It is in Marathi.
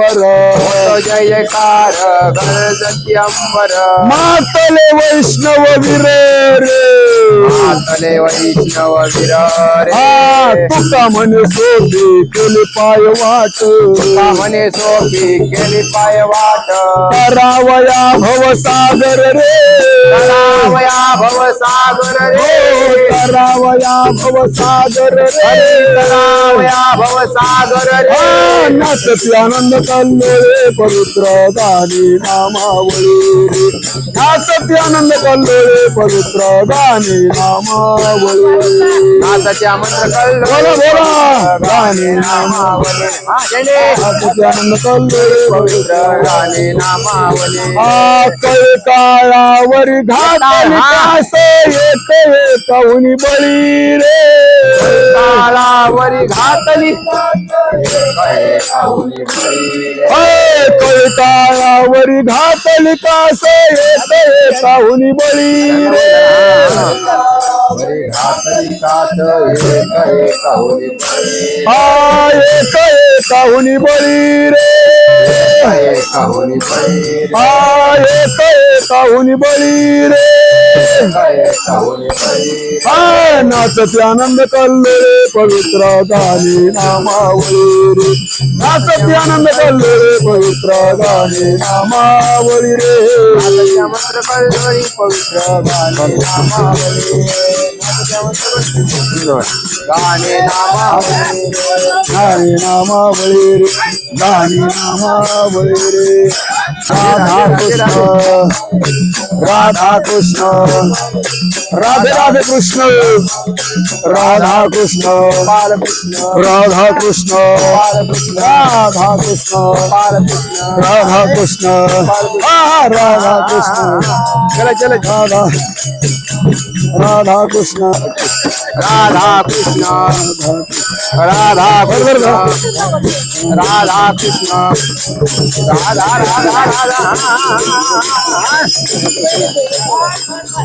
अंबर जय जयकार गरजती अंबर. मातले वैष्णव विर मातले वैष्णव विर हा रे तुका म्हणे सोपी केली पाय वाट. तुका म्हणे सोपी केली पाय वाट. करावया भवसागर रे. करावया भवसागर रे करावया भवसागर रे करावया भवसागर रे हा, नाचती आनंद कल्लोळे पवित्र गाणी नामावळी। रे. नाचती आनंद कल्लोळे पवित्र गाणी नामावळी। नाथच्या मंत्र कल्लो बोला बोला। गाणी हा, जय. नाचती आनंद कल्लोळे पवित्र गाणे नामावली आ कळ काळावरी घाटन बड़ी येते कहूनी बळी रे। तालावरी घातली। कळताळावरी घातली कहे कहुनी बड़ी रे। काहुनी बळी रे। आए कहे आ बळी रे. एक होली नाचते आनंद कल्ले रे पवित्र गाणे नामावळी रे. नाचते आनंद कल्ले रे पवित्र गाणे नामावळी रे. पवित्र गाणे नामावळी नाथच्या गाणे नामावली गाणे नामावळी रे. राधा कृष्ण राधा कृष्ण राधे राधे कृष्ण राधा कृष्ण राधा कृष्ण राधा कृष्ण राधा कृष्ण राधा कृष्ण चले चले राधा राधा कृष्ण राधा कृष्ण राधा कृष्ण राधा কৃষ্ণ। রাধা রাধা রাধা